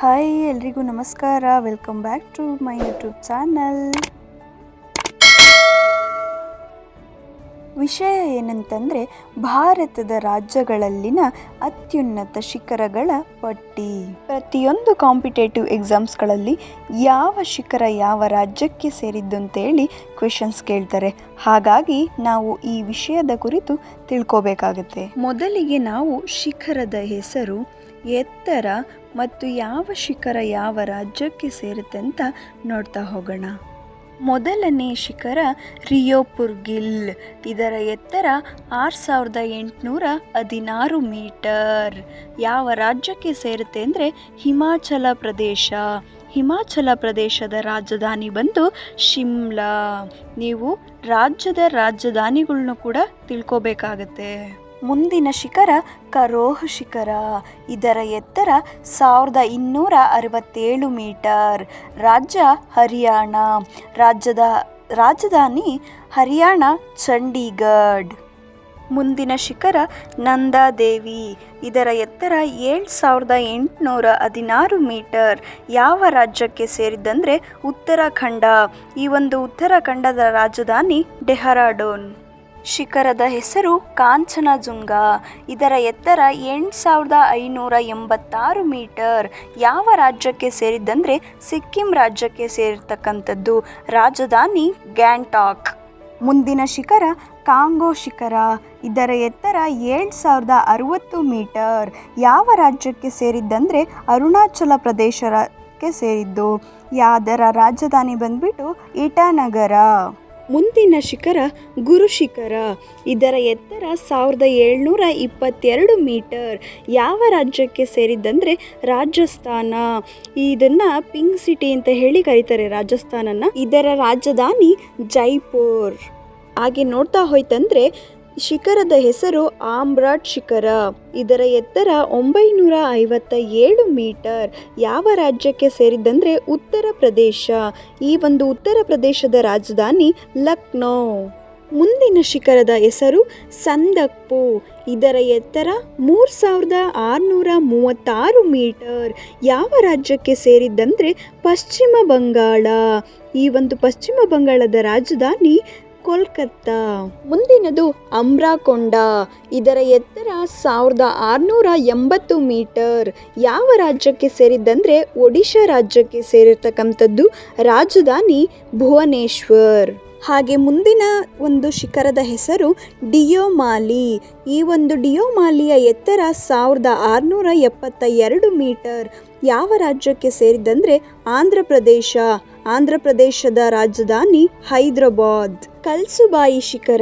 Hi ಎಲ್ರಿಗೂ ನಮಸ್ಕಾರ. Welcome back to my YouTube channel ವಿಷಯ ಏನಂತಂದರೆ ಭಾರತದ ರಾಜ್ಯಗಳಲ್ಲಿನ ಅತ್ಯುನ್ನತ ಶಿಖರಗಳ ಪಟ್ಟಿ. ಪ್ರತಿಯೊಂದು ಕಾಂಪಿಟೇಟಿವ್ ಎಕ್ಸಾಮ್ಸ್ಗಳಲ್ಲಿ ಯಾವ ಶಿಖರ ಯಾವ ರಾಜ್ಯಕ್ಕೆ ಸೇರಿದ್ದು ಅಂತೇಳಿ ಕ್ವೆಶನ್ಸ್ ಕೇಳ್ತಾರೆ. ಹಾಗಾಗಿ ನಾವು ಈ ವಿಷಯದ ಕುರಿತು ತಿಳ್ಕೋಬೇಕಾಗುತ್ತೆ. ಮೊದಲಿಗೆ ನಾವು ಶಿಖರದ ಹೆಸರು, ಎತ್ತರ ಮತ್ತು ಯಾವ ಶಿಖರ ಯಾವ ರಾಜ್ಯಕ್ಕೆ ಸೇರುತ್ತೆ ಅಂತ ನೋಡ್ತಾ ಹೋಗೋಣ. ಮೊದಲನೇ ಶಿಖರ ರಿಯೋಪುರ್ಗಿಲ್ ಇದರ ಎತ್ತರ ಆರು ಸಾವಿರದ ಎಂಟುನೂರ ಹದಿನಾರು ಮೀಟರ್. ಯಾವ ರಾಜ್ಯಕ್ಕೆ ಸೇರುತ್ತೆ ಅಂದರೆ ಹಿಮಾಚಲ ಪ್ರದೇಶ. ಹಿಮಾಚಲ ಪ್ರದೇಶದ ರಾಜಧಾನಿ ಬಂದು ಶಿಮ್ಲಾ. ನೀವು ರಾಜ್ಯದ ರಾಜಧಾನಿಗಳ್ನೂ ಕೂಡ ತಿಳ್ಕೊಬೇಕಾಗತ್ತೆ. ಮುಂದಿನ ಶಿಖರ ಕರೋಹ್ ಶಿಖರ. ಇದರ ಎತ್ತರ ಸಾವಿರದ ಇನ್ನೂರ ಅರವತ್ತೇಳು ಮೀಟರ್. ರಾಜ್ಯ ಹರಿಯಾಣ. ರಾಜ್ಯದ, ರಾಜಧಾನಿ ಹರಿಯಾಣ, ಚಂಡೀಗಢ. ಮುಂದಿನ ಶಿಖರ ನಂದಾದೇವಿ. ಇದರ ಎತ್ತರ ಏಳು ಸಾವಿರದ ಎಂಟುನೂರ ಹದಿನಾರು ಮೀಟರ್. ಯಾವ ರಾಜ್ಯಕ್ಕೆ ಸೇರಿದ್ದಂದರೆ ಉತ್ತರಾಖಂಡ. ಈ ಒಂದು ಉತ್ತರಾಖಂಡದ ರಾಜಧಾನಿ ಡೆಹರಾಡೋನ್. ಶಿಖರದ ಹೆಸರು ಕಾಂಚನಜುಂಗ. ಇದರ ಎತ್ತರ ಎಂಟು ಸಾವಿರದ ಐನೂರ ಎಂಬತ್ತಾರು ಮೀಟರ್. ಯಾವ ರಾಜ್ಯಕ್ಕೆ ಸೇರಿದ್ದಂದರೆ ಸಿಕ್ಕಿಂ ರಾಜ್ಯಕ್ಕೆ ಸೇರಿರ್ತಕ್ಕಂಥದ್ದು ರಾಜಧಾನಿ ಗ್ಯಾಂಟಾಕ್ ಮುಂದಿನ ಶಿಖರ ಕಾಂಗೋ ಶಿಖರ. ಇದರ ಎತ್ತರ ಏಳು ಸಾವಿರದ ಅರುವತ್ತು ಮೀಟರ್. ಯಾವ ರಾಜ್ಯಕ್ಕೆ ಸೇರಿದ್ದಂದರೆ ಅರುಣಾಚಲ ಪ್ರದೇಶಕ್ಕೆ ಸೇರಿದ್ದು. ಯಾದರ ರಾಜಧಾನಿ ಬಂದ್ಬಿಟ್ಟು ಇಟಾನಗರ. ಮುಂದಿನ ಶಿಖರ ಗುರು ಶಿಖರ. ಇದರ ಎತ್ತರ ಸಾವಿರದ ಏಳ್ನೂರ ಇಪ್ಪತ್ತೆರಡು ಮೀಟರ್. ಯಾವ ರಾಜ್ಯಕ್ಕೆ ಸೇರಿದ್ದಂದರೆ ರಾಜಸ್ಥಾನ? ಇದನ್ನು ಪಿಂಕ್ ಸಿಟಿ ಅಂತ ಹೇಳಿ ಕರೀತಾರೆ ರಾಜಸ್ಥಾನನ. ಇದರ ರಾಜಧಾನಿ ಜೈಪುರ್. ಹಾಗೆ ನೋಡ್ತಾ ಹೋಯ್ತಂದ್ರೆ ಶಿಖರದ ಹೆಸರು ಆಮ್ರಾಟ್ ಶಿಖರ. ಇದರ ಎತ್ತರ ಒಂಬೈನೂರ ಐವತ್ತ ಏಳು ಮೀಟರ್. ಯಾವ ರಾಜ್ಯಕ್ಕೆ ಸೇರಿದ್ದಂದರೆ ಉತ್ತರ ಪ್ರದೇಶ. ಈ ಒಂದು ಉತ್ತರ ಪ್ರದೇಶದ ರಾಜಧಾನಿ ಲಕ್ನೋ. ಮುಂದಿನ ಶಿಖರದ ಹೆಸರು ಸಂದಕ್ಪು. ಇದರ ಎತ್ತರ ಮೂರು ಸಾವಿರದ ಆರುನೂರ ಮೂವತ್ತಾರು ಮೀಟರ್. ಯಾವ ರಾಜ್ಯಕ್ಕೆ ಸೇರಿದ್ದಂದರೆ ಪಶ್ಚಿಮ ಬಂಗಾಳ. ಈ ಒಂದು ಪಶ್ಚಿಮ ಬಂಗಾಳದ ರಾಜಧಾನಿ ಕೋಲ್ಕತ್ತಾ. ಮುಂದಿನದು ಅಮ್ರಾಕೊಂಡ ಇದರ ಎತ್ತರ ಸಾವಿರದ ಆರುನೂರ ಎಂಬತ್ತು ಮೀಟರ್. ಯಾವ ರಾಜ್ಯಕ್ಕೆ ಸೇರಿದ್ದಂದರೆ ಒಡಿಶಾ ರಾಜ್ಯಕ್ಕೆ ಸೇರಿರ್ತಕ್ಕಂಥದ್ದು ರಾಜಧಾನಿ ಭುವನೇಶ್ವರ್. ಹಾಗೆ ಮುಂದಿನ ಒಂದು ಶಿಖರದ ಹೆಸರು ಡಿಯೋಮಾಲಿ. ಈ ಒಂದು ಡಿಯೋಮಾಲಿಯ ಎತ್ತರ ಸಾವಿರದ ಆರುನೂರ ಎಪ್ಪತ್ತ ಎರಡು ಮೀಟರ್. ಯಾವ ರಾಜ್ಯಕ್ಕೆ ಸೇರಿದ್ದಂದರೆ ಆಂಧ್ರ ಪ್ರದೇಶ. ಆಂಧ್ರ ಪ್ರದೇಶದ ರಾಜಧಾನಿ ಹೈದರಾಬಾದ್. ಕಲ್ಸುಬಾಯಿ ಶಿಖರ,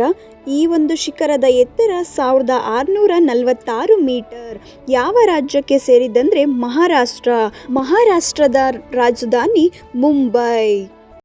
ಈ ಒಂದು ಶಿಖರದ ಎತ್ತರ ಸಾವಿರದ ಆರುನೂರ ನಲವತ್ತಾರು ಮೀಟರ್. ಯಾವ ರಾಜ್ಯಕ್ಕೆ ಸೇರಿದಂದ್ರೆ ಮಹಾರಾಷ್ಟ್ರ. ಮಹಾರಾಷ್ಟ್ರದ ರಾಜಧಾನಿ ಮುಂಬೈ.